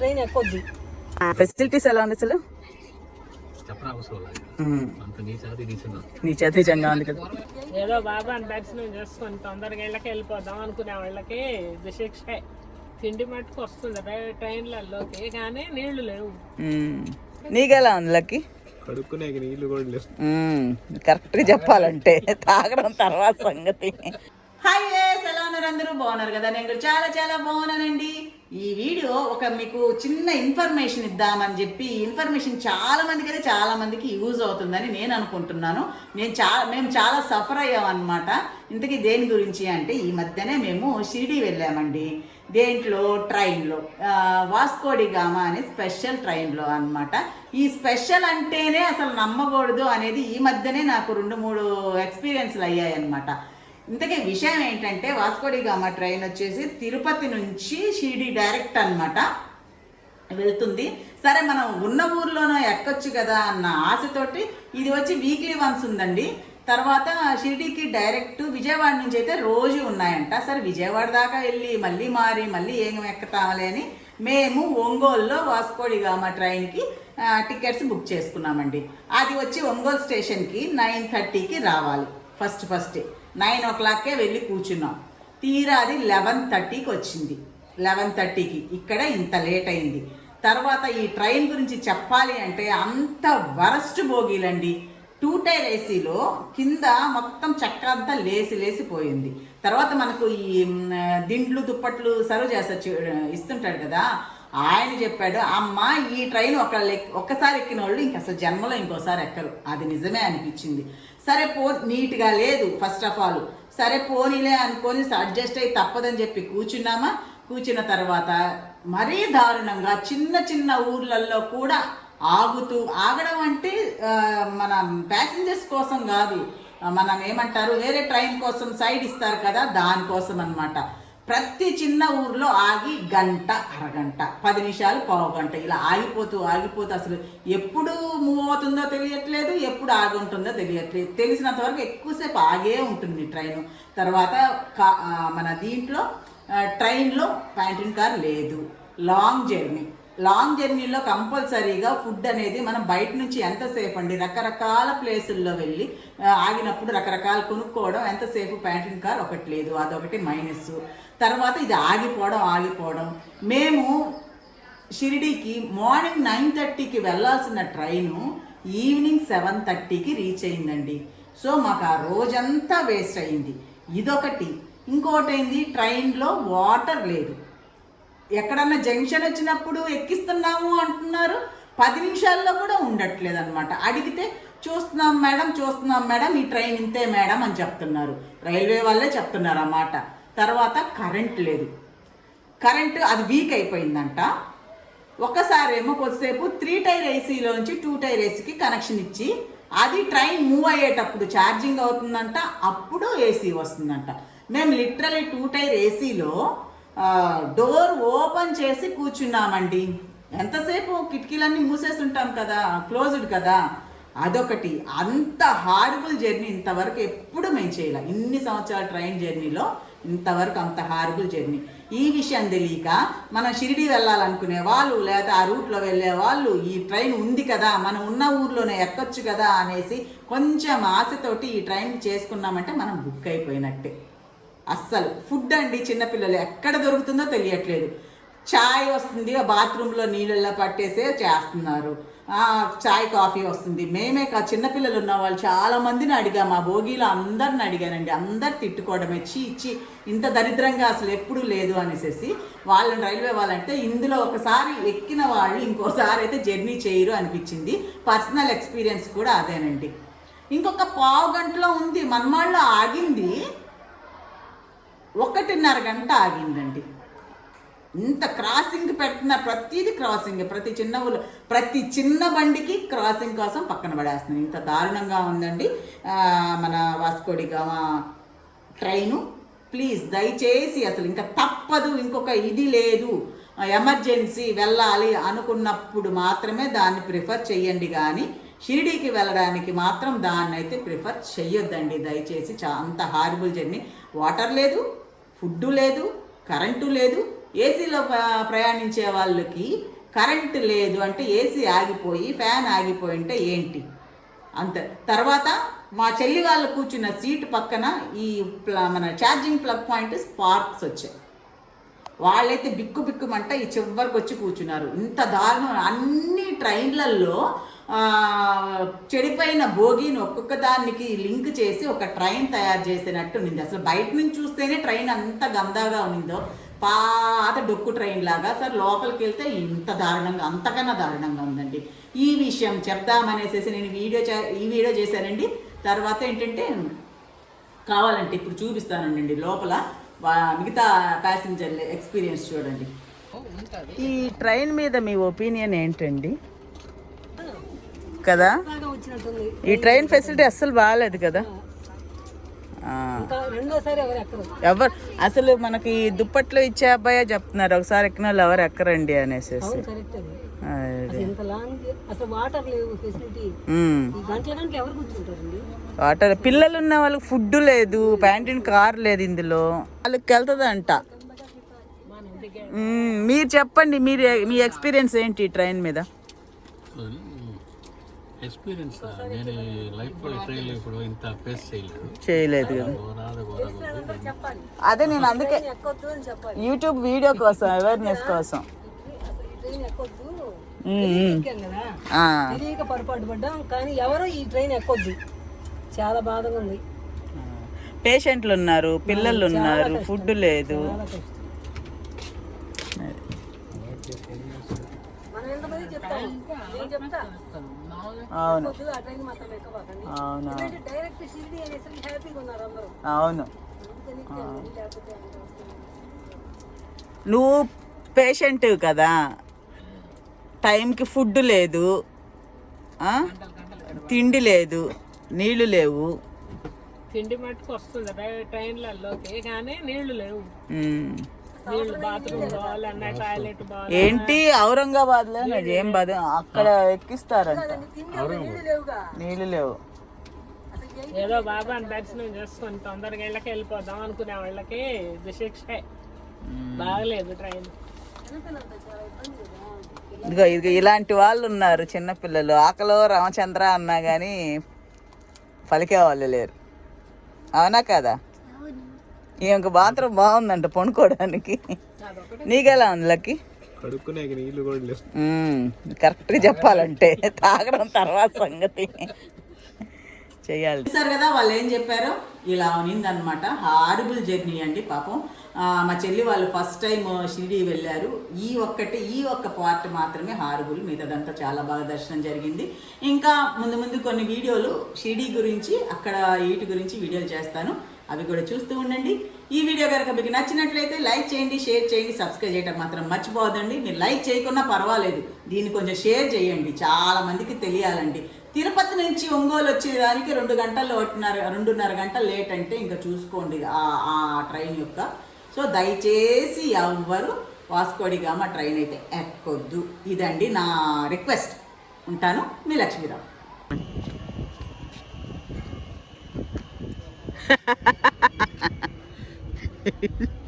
Train ఎక్కొద్ది facilities ఎలా ఉంది అసలు? నీ చాతి నిజంగా ఉంది కదా. ఏదో బాబాని దర్శనం చేసుకొని తొందరగా ఇళ్ళకి వెళ్ళిపోదాం అనుకునే వాళ్ళకి. ఇది శిక్షే. తిండి మట్టుకు వస్తుంది ట్రైన్లలోకి కానీ నీళ్ళు లేవు. నీకెలా ఉంది లక్కి? కడుక్కునే నీళ్ళు కూడా లేవు. కరెక్ట్గా చెప్పాలంటే. తాగడం తర్వాత సంగతి హాయ్ వేస్ ఎలా ఉన్నారు అందరూ బాగున్నారు కదా నేను కూడా చాలా చాలా బాగున్నానండి. ఈ వీడియో ఒక మీకు చిన్న ఇన్ఫర్మేషన్ ఇద్దామని చెప్పి ఇన్ఫర్మేషన్ చాలా మందికి అయితే చాలా మందికి యూజ్ అవుతుందని నేను అనుకుంటున్నాను. నేను చాలా మేము చాలా సఫర్ అయ్యామన్నమాట. ఇంతకీ దేని గురించి అంటే ఈ మధ్యనే మేము షిరిడి వెళ్ళామండి. దేంట్లో? ట్రైన్లో. వాస్కోడి గామా అనే స్పెషల్ ట్రైన్లో అనమాట ఈ స్పెషల్ అంటేనే అసలు నమ్మకూడదు అనేది ఈ మధ్యనే నాకు రెండు మూడు ఎక్స్పీరియన్స్లు అయ్యాయి అనమాట ఇంతకీ విషయం ఏంటంటే వాస్కోడిగామ ట్రైన్ వచ్చేసి తిరుపతి నుంచి షిరిడి డైరెక్ట్ అన్నమాట వెళ్తుంది. సరే మనం ఉన్న ఊర్లోనో ఎక్కొచ్చు కదా అన్న ఆశతోటి ఇది వచ్చి వీక్లీ వన్స్ ఉందండి. తర్వాత షిరిడీకి డైరెక్ట్ విజయవాడ నుంచి అయితే రోజు ఉన్నాయంట. సరే విజయవాడ దాకా వెళ్ళి మళ్ళీ మారి మళ్ళీ ఏం ఎక్కుతామలే అని మేము ఒంగోలులో వాస్కోడిగామ ట్రైన్కి టికెట్స్ బుక్ చేసుకున్నామండి. అది వచ్చి ఒంగోలు స్టేషన్కి నైన్ థర్టీకి రావాలి. First first. నైన్ ఓ క్లాక్కే వెళ్ళి కూర్చున్నాం. తీరా అది లెవెన్ థర్టీకి వచ్చింది. లెవెన్ థర్టీకి. ఇక్కడ ఇంత లేట్ అయింది. తర్వాత ఈ ట్రైన్ గురించి చెప్పాలి అంటే అంత వరస్ట్ బోగీలండి టూ టైర్ ఏసీలో కింద మొత్తం చెక్క అంతా లేసి లేసిపోయింది తర్వాత మనకు ఈ దిండ్లు దుప్పట్లు సర్వ్ చేస్తా ఇస్తుంటాడు కదా. ఆయన చెప్పాడు అమ్మ ఈ ట్రైన్ ఒక ఒక్కసారి ఎక్కిన వాళ్ళు ఇంక అసలు జన్మలో ఇంకోసారి ఎక్కరు. అది నిజమే అనిపించింది. సరే పో నీట్గా లేదు ఫస్ట్ ఆఫ్ ఆల్. సరే పోనీలే అనుకొని అడ్జస్ట్ అయ్యి తప్పదని చెప్పి కూర్చున్నామా? కూర్చున్న తర్వాత మరీ దారుణంగా చిన్న చిన్న ఊర్లలో కూడా ఆగుతూ ఆగడం అంటే మన ప్యాసింజర్స్ కోసం కాదు. మనం ఏమంటారు వేరే ట్రైన్ కోసం సైడ్ ఇస్తారు కదా దానికోసం అన్నమాట. ప్రతి చిన్న ఊర్లో ఆగి గంట అరగంట పది నిమిషాలు పావు గంట ఇలా ఆగిపోతూ ఆగిపోతూ అసలు ఎప్పుడు మూవ్ అవుతుందో తెలియట్లేదు ఎప్పుడు ఆగి ఉంటుందో తెలియట్లేదు. తెలిసినంత వరకు ఎక్కువసేపు ఆగే ఉంటుంది ట్రైన్ తర్వాత కా మన దీంట్లో ట్రైన్లో ప్యాంటీన్ కార్ లేదు. లాంగ్ జర్నీ లాంగ్ జర్నీలో కంపల్సరీగా ఫుడ్ అనేది మనం బయట నుంచి ఎంత సేఫ్ అండి? రకరకాల ప్లేసుల్లో వెళ్ళి ఆగినప్పుడు రకరకాలు కొనుక్కోవడం ఎంత సేఫ్ కార్ ఒకటి లేదు అదొకటి మైనస్ తర్వాత ఇది ఆగిపోవడం ఆగిపోవడం. మేము షిరిడీకి మార్నింగ్ నైన్ థర్టీకి వెళ్ళాల్సిన ట్రైను ఈవినింగ్ సెవెన్ థర్టీకి రీచ్ అయిందండి. సో మాకు ఆ రోజంతా వేస్ట్ అయింది. ఇదొకటి. ఇంకోటి ఏంది ట్రైన్లో వాటర్ లేదు. ఎక్కడన్నా జంక్షన్ వచ్చినప్పుడు ఎక్కిస్తున్నాము అంటున్నారు పది నిమిషాల్లో కూడా ఉండట్లేదు అనమాట అడిగితే చూస్తున్నాం మేడం చూస్తున్నాం మేడం ఈ ట్రైన్ ఇంతే మేడం అని చెప్తున్నారు. రైల్వే వాళ్ళే చెప్తున్నారు అన్నమాట తర్వాత కరెంట్ లేదు. కరెంటు అది వీక్ అయిపోయిందంట. ఒకసారి ఏమో కొద్దిసేపు త్రీ టైర్ ఏసీలోంచి టూ టైర్ ఏసీకి కనెక్షన్ ఇచ్చి అది ట్రైన్ మూవ్ అయ్యేటప్పుడు ఛార్జింగ్ అవుతుందంట అప్పుడు ఏసీ వస్తుందంట. మేము లిటరలీ టూ టైర్ ఏసీలో డోర్ ఓపెన్ చేసి కూర్చున్నామండి. ఎంతసేపు కిటికీలన్నీ మూసేసి ఉంటాం కదా క్లోజ్డ్ కదా? అదొకటి. అంత హారబుల్ జర్నీ ఇంతవరకు ఎప్పుడు మేము చేయలే. ఇన్ని సంవత్సరాల ట్రైన్ జర్నీలో ఇంతవరకు అంత హారబుల్ జర్నీ. ఈ విషయం తెలియక మనం షిరిడి వెళ్ళాలనుకునే వాళ్ళు లేదా ఆ రూట్లో వెళ్ళే వాళ్ళు ఈ ట్రైన్ ఉంది కదా మనం ఉన్న ఊర్లోనే ఎక్కొచ్చు కదా అనేసి కొంచెం ఆశతోటి ఈ ట్రైన్ చేసుకున్నామంటే మనం బుక్ అయిపోయినట్టే. అస్సలు. ఫుడ్ అండి చిన్నపిల్లలు ఎక్కడ దొరుకుతుందో తెలియట్లేదు. చాయ్ వస్తుంది బాత్రూంలో నీళ్ళల్లో పట్టేసే చేస్తున్నారు. చాయ్ కాఫీ వస్తుంది. మేమే కా చిన్నపిల్లలు ఉన్న వాళ్ళు చాలామందిని అడిగాము ఆ భోగిలో అందరిని అడిగానండి. అందరు తిట్టుకోవడమే. ఇచ్చి ఇచ్చి ఇంత దరిద్రంగా అసలు ఎప్పుడూ లేదు అనేసి వాళ్ళని రైల్వే వాళ్ళంటే ఇందులో ఒకసారి ఎక్కిన వాళ్ళు ఇంకోసారి అయితే జర్నీ చేయరు అనిపించింది. పర్సనల్ ఎక్స్పీరియన్స్ కూడా అదేనండి. ఇంకొక పావు గంటలో ఉంది. మన్మాళ్ళలో ఆగింది. ఒకటిన్నర గంట ఆగిందండి. ఇంత క్రాసింగ్ పెడుతున్న ప్రతిదీ క్రాసింగ్. ప్రతి చిన్న ప్రతి చిన్న బండికి క్రాసింగ్ కోసం పక్కన పడేస్తుంది ఇంత దారుణంగా ఉందండి. మన వాస్కోడి గామా ట్రైను. ప్లీజ్ దయచేసి అసలు ఇంకా తప్పదు ఇంకొక ఇది లేదు. ఎమర్జెన్సీ వెళ్ళాలి అనుకున్నప్పుడు మాత్రమే దాన్ని ప్రిఫర్ చేయండి కానీ షిరిడీకి వెళ్ళడానికి మాత్రం దాన్ని అయితే ప్రిఫర్ చెయ్యొద్దండి. దయచేసి చా అంత హారిబుల్ జర్నీ. వాటర్ లేదు ఫుడ్ లేదు కరెంటు లేదు. ఏసీలో ప్రయాణించే వాళ్ళకి కరెంటు లేదు అంటే ఏసీ ఆగిపోయి ఫ్యాన్ ఆగిపోయి ఉంటే ఏంటి? అంతే. తర్వాత మా చెల్లి వాళ్ళు కూర్చున్న సీటు పక్కన ఈ ప్ల- మన ఛార్జింగ్ ప్లగ్ పాయింట్ స్పార్క్స్ వచ్చాయి. వాళ్ళైతే బిక్కు బిక్కుమంట ఈ చివరికి వచ్చి కూర్చున్నారు. ఇంత దారుణం. అన్ని ట్రైన్లలో చెడిపోయిన భోగిని ఒక్కొక్క దానికి లింక్ చేసి ఒక ట్రైన్ తయారు చేసినట్టు ఉంది. అసలు బయట నుంచి చూస్తేనే ట్రైన్ అంత గందాగా ఉందో పాత డొక్కు ట్రైన్ లాగా. సార్ లోపలికి వెళ్తే ఇంత దారుణంగా అంతకన్నా దారుణంగా ఉందండి. ఈ విషయం చెప్దామనేసేసి నేను వీడియో చే- ఈ వీడియో చేశానండి. తర్వాత ఏంటంటే కావాలంటే ఇప్పుడు చూపిస్తానండి లోపల. మిగతా ప్యాసింజర్ ఎక్స్పీరియన్స్ చూడండి. ఈ ట్రైన్ మీద మీ ఒపీనియన్ ఏంటండి? కదా? ఈ ట్రైన్ ఫెసిలిటీ అస్సలు బాగాలేదు కదా? ఎవరు అసలు మనకి దుప్పట్లో ఇచ్చే అబ్బాయే చెప్తున్నారు. ఒకసారి ఎక్కిన వాళ్ళు ఎవరు ఎక్కరండి అనేసి కరెక్ట్ అది. ఇంత లాంగ్ అసలు వాటర్ లేవు ఫెసిలిటీ ఈ గంటల గంటలు ఎవరు కూర్చుంటారండి? వాటర్. పిల్లలు ఉన్న వాళ్ళకి ఫుడ్ లేదు ప్యాంటీన్ కార్ లేదు ఇందులో. వాళ్ళకి వెళ్తుందంట. మీరు చెప్పండి మీరు మీ ఎక్స్పీరియన్స్ ఏంటి ఈ ట్రైన్ మీద? ఎక్స్పీరియన్స్ నేను లైఫ్ ట్రైన్లో ఇప్పుడు ఇంత ఫేస్ చేయలేదు. చేయలేదు కదా. అదే నేను అందుకే యూట్యూబ్ వీడియో కోసం అవేర్నెస్ కోసం. తెలియక పొరపాటు పడ్డాం కానీ ఎవరు ఈ ట్రైన్ ఎక్కొద్దు చాలా బాధగా ఉంది. పేషెంట్లు ఉన్నారు పిల్లలు ఉన్నారు ఫుడ్ లేదు చాలా కష్టం మనం ఎంతమంది చెప్తాం నేను చెప్తా అవును. అవును? అవును. నువ్వు పేషెంట్ కదా. టైంకి ఫుడ్ లేదు. ఆ? తిండి లేదు. నీళ్ళు లేవు. తిండి మట్టుకు వస్తుంది. ట్రై- ట్రైన్లలోకి కానీ నీళ్ళు లేవు. ఏంటి? ఔరంగాబాద్లో ఏం బాధ? అక్కడ ఎక్కిస్తారంట. నీళ్ళు లేవు. ఏదో బాబాని దర్శనం చేసుకొని తొందరగా ఇళ్ళకి వెళ్ళిపోదాం అనుకునే వాళ్ళకి ఇది శిక్షే. బాగలేదు ట్రైన్. ఇదిగో ఇది ఇలాంటి వాళ్ళు ఉన్నారు చిన్నపిల్లలు ఆకలో రామచంద్ర అన్నా కానీ పలికే వాళ్ళు లేరు. అవునా కదా? ఈమెకు బాత్రూమ్ బాగుందంట పండుకోవడానికి. నీకెలా ఉంది లక్కి. కరెక్ట్గా చెప్పాలంటే తాగడం తర్వాత సంగతి. చేయాలి చూసారు కదా వాళ్ళు ఏం చెప్పారో? ఇలా ఉన్నిందనమాట హారబుల్ జర్నీ అండి పాపం. మా చెల్లి వాళ్ళు ఫస్ట్ టైం షిరిడి వెళ్ళారు. ఈ ఒక్కటి ఈ ఒక్క పార్ట్ మాత్రమే హారబుల్ మిగతాదంతా చాలా బాగా దర్శనం జరిగింది. ఇంకా ముందు ముందు కొన్ని వీడియోలు షిరిడి గురించి అక్కడ వీటి గురించి వీడియోలు చేస్తాను. అవి కూడా చూస్తూ ఉండండి. ఈ వీడియో కనుక మీకు నచ్చినట్లయితే లైక్ చేయండి షేర్ చేయండి సబ్స్క్రైబ్ చేయడం మాత్రం మర్చిపోవద్దండి. మీరు లైక్ చేయకున్నా పర్వాలేదు. దీన్ని కొంచెం షేర్ చేయండి. చాలా మందికి తెలియాలండి. తిరుపతి నుంచి ఒంగోలు వచ్చేదానికి రెండు గంటలు ఒకటిన్నర రెండున్నర గంటలు లేట్ అంటే ఇంకా చూసుకోండి ఆ ఆ ట్రైన్ యొక్క. సో దయచేసి ఎవ్వరు వాస్కోడిగామ ట్రైన్ అయితే ఎక్కొద్దు. ఇదండి నా రిక్వెస్ట్. ఉంటాను. మీ లక్ష్మీరావు. Hehehehe